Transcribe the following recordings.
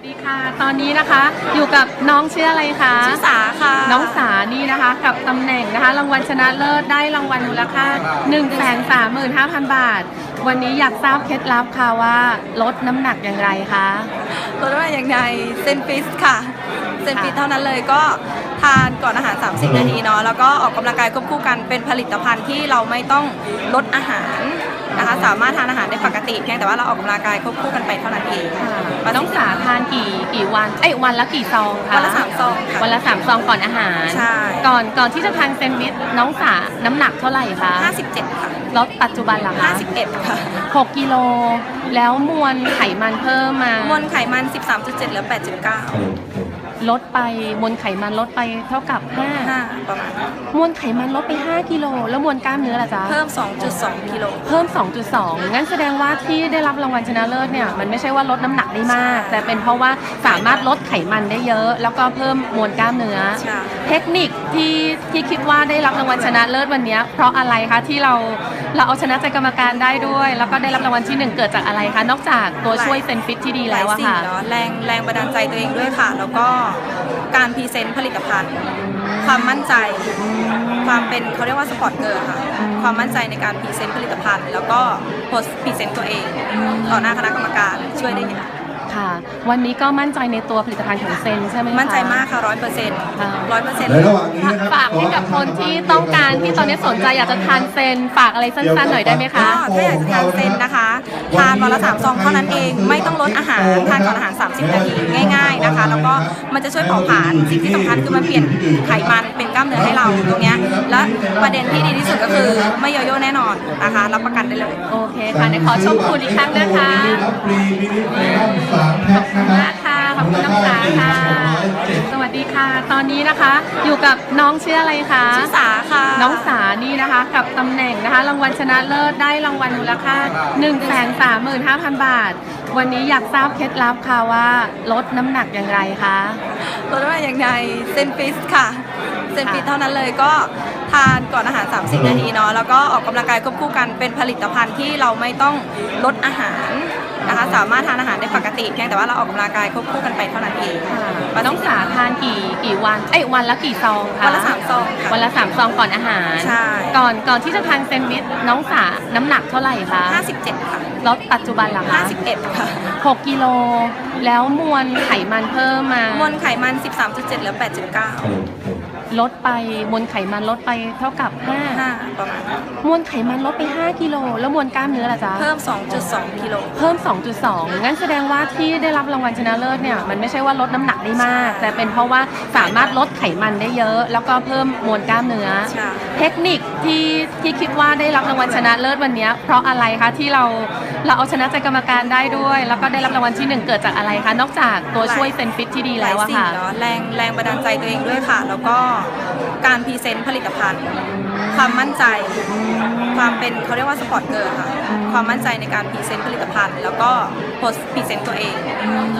สดีค่ะ ตอนนี้นะคะอยู่กับน้องชื่ออะไรคะ ชื่อสาค่ะ น้องสานี่นะคะ กับตำแหน่งนะคะ รางวัลชนะเลิศได้รางวัลมูลค่า1 3 5 0 0 0บาท วันนี้อยากทราบเคล็ดลับค่ะว่าลดน้ำหนักอย่างไรคะรสว่าอย่างไรเซนฟิสค่ะ เซนฟิสเท่านั้นเลยก็ทานก่อนอาหาร 30 นาทีเนาะแล้วก็ออกกำลังกายควบคู่กันเป็นผลิตภัณฑ์ที่เราไม่ต้องลดอาหาร นะคะสามารถทานอาหารได้ปกติเพียงแต่ว่าเราออกกำลังกายควบคู่กันไปเท่านั้นเองน้องสาทานกี่กี่วันเอ้ยวันละกี่ซองคะวันละสามซองค่ะ วันละสามซองก่อนอาหาร ใช่ ก่อนก่อนที่จะทานเซนด์วิชน้องสาน้ำหนักเท่าไหร่คะ57 ค่ะลดปัจจุบันเหรอคะ51 ค่ะ6กิโลแล้วมวลไขมันเพิ่มมามวลไขมัน 13.7เหลือ8.9 ลดไปมวลไขมันลดไปเท่ากับ5ประมาณนั้น5มวลไขมันลดไป5กิโลแล้วมวลกล้ามเนื้อล่ะจ๊ะเพิ่ม 2.2 กิโล เพิ่ม2.2 งั้นแสดงว่าที่ได้รับรางวัลชนะเลิศเนี่ยมันไม่ใช่ว่าลดน้ำหนักได้มากใช่แต่เป็นเพราะว่าสามารถลดไขมันได้เยอะ แล้วก็เพิ่มมวลกล้ามเนื้อ ใช่ เทคนิคที่ที่คิดว่าได้รับรางวัลชนะเลิศวันเนี้ยเพราะอะไรคะที่เราเราเอาชนะใจกรรมการได้ด้วย แล้วก็ได้รับรางวัลที่หนึ่งเกิดจากอะไรคะนอกจากตัวช่วยเซนฟิตที่ดีหแล้ลายวอะสิ่งค่ะ เนาะแรงแรงบันดาลใจตัวเองด้วยค่ะ แล้วก็การพรีเซนต์ผลิตภัณฑ์ ความมั่นใจ ความเป็นเขาเรียกว่าสปอร์ตเกิร์ลค่ะ ความมั่นใจในการพรีเซนต์ผลิตภัณฑ์ แล้วก็โพสพรีเซนต์ตัวเอง ต่อหน้าคณะกรรมการช่วยได้เยอะ ค่ะ วันนี้ก็มั่นใจในตัวผลิตภัณฑ์ของเซนใช่ไหมคะ มั่นใจมากค่ะร้อยเปอร์เซ็นต์ค่ะร้อยเปอร์เซ็นต์ในระหว่างนี้นะครับฝากให้กับคนที่ต้องการที่ตอนนี้สนใจอยากจะทานเซนฝากอะไรสั้นๆหน่อยได้ไหมก็คะถ้าอยากจะทานเซนนะคะทานวันละสามซองเท่านั้นเองไม่ต้องลดอาหารทานก่อนอาหาร 30 นาทีง่ายๆนะคะ แล้วก็มันจะช่วยเผาผลาญสิ่งที่สำคัญคือมันเปลี่ยนไขมันเป็นกล้ามเนื้อให้เราตรงเนี้ยและประเด็นที่ดีที่สุดก็คือไม่โยโย่แน่นอนนะคะรับประกันได้เลยโอเคค่ะเดี๋ยวขอชมคุณอีกครั้งนะคะรับฟรีมินิเมลสามแพ็คนะคมารับค่ะขอบคุณน้องสาค่ะสวัสดีค่ะ ตอนนี้นะคะ อยู่กับน้องชื่ออะไรคะชื่อสาค่ะ น้องสานี่นะคะ กับตำแหน่งนะคะ รางวัลชนะเลิศได้รางวัลมูลค่า1 3 5 0 0 0บาท วันนี้อยากทราบเคล็ดลับค่ะว่าลดน้ำหนักอย่างไรคะรสว่าอย่างไรเซนฟิสค่ะเซนฟิสเท่านั้นเลยก็ทานก่อนอาหาร 30 นาทีเนาะแล้วก็ออกกำลังกายควบคู่กันเป็นผลิตภัณฑ์ที่เราไม่ต้องลดอาหาร นะคะสามารถทานอาหารได้ปกติเพียงแต่ว่าเราออกกำลังกายควบคู่กันไปเท่านั้นเองน้องสาทานกี่กี่วันเอ้ยวันละกี่ซองคะวันละสามซองค่ะ วันละสามซองก่อนอาหาร ใช่ ก่อนก่อนที่จะทานเซนด์วิชน้องสาน้ำหนักเท่าไหร่คะ57ค่ะลดปัจจุบันเหรอคะ51ค่ะ6กิโล แล้วมวลไขมันเพิ่มมามวลไขมัน 13.7เหลือ8.9 ลดไปมวลไขมันลดไปเท่ากับ5ประมาณนั้น5มวลไขมันลดไป 5กิโลแล้วมวลกล้ามเนื้อล่ะจ๊ะเพิ่ม 2.2กิโล เพิ่ม 2.2 งั้นแสดงว่าที่ได้รับรางวัลชนะเลิศเนี่ยมันไม่ใช่ว่าลดน้ำหนักได้มากใช่แต่เป็นเพราะว่าสามารถลดไขมันได้เยอะ แล้วก็เพิ่มมวลกล้ามเนื้อ ใช่ เทคนิคที่ที่คิดว่าได้รับรางวัลชนะเลิศวันเนี้ยเพราะอะไรคะที่เราเราเอาชนะใจกรรมการได้ด้วย แล้วก็ได้รับรางวัลที่หนึ่งเกิดจากอะไรคะนอกจากตัวช่วยเซนฟิตที่ดีหแล้ลายวอะสิ่งค่ะเนาะแรงแรงบันดาลใจตัวเองด้วยค่ะ แล้วก็การพรีเซนต์ผลิตภัณฑ์ ความมั่นใจ ความเป็นเขาเรียกว่าสปอร์ตเกิร์ลค่ะ ความมั่นใจในการพรีเซนต์ผลิตภัณฑ์ แล้วก็โพสพรีเซนต์ตัวเอง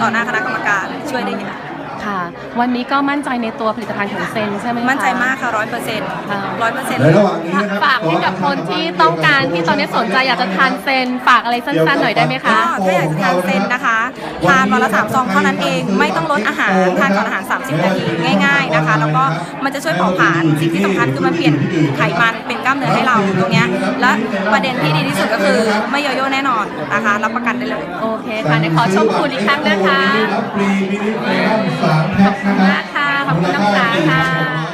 ต่อหน้าคณะกรรมการช่วยได้เยอะ ค่ะ วันนี้ก็มั่นใจในตัวผลิตภัณฑ์ของเซนใช่ไหมคะ มั่นใจมากค่ะร้อยเปอร์เซ็นต์ค่ะร้อยเปอร์เซ็นต์ ในระหว่างนี้นะครับฝากให้กับคนที่ต้องการที่ตอนนี้สนใจอยากจะทานเซนฝากอะไรสั้นๆหน่อยได้ไหมก็คะถ้าอยากจะทานเซนนะคะทานวันละสามซองเท่านั้นเองไม่ต้องลดอาหารทานก่อนอาหาร 30 นาทีง่ายๆนะคะ แล้วก็มันจะช่วยเผาผลาญสิ่งที่สำคัญคือมันเปลี่ยนไขมันเป็นกล้ามเนื้อให้เราตรงเนี้ยและประเด็นที่ดีที่สุดก็คือไม่โยโย่แน่นอนนะคะรับประกันได้เลย โอเคค่ะเดี๋ยวขอชมคุณอีกครั้งนะคะรับฟรีมินิเมลสามแพ็คนะครับ ขอบคุณน้องสาค่ะ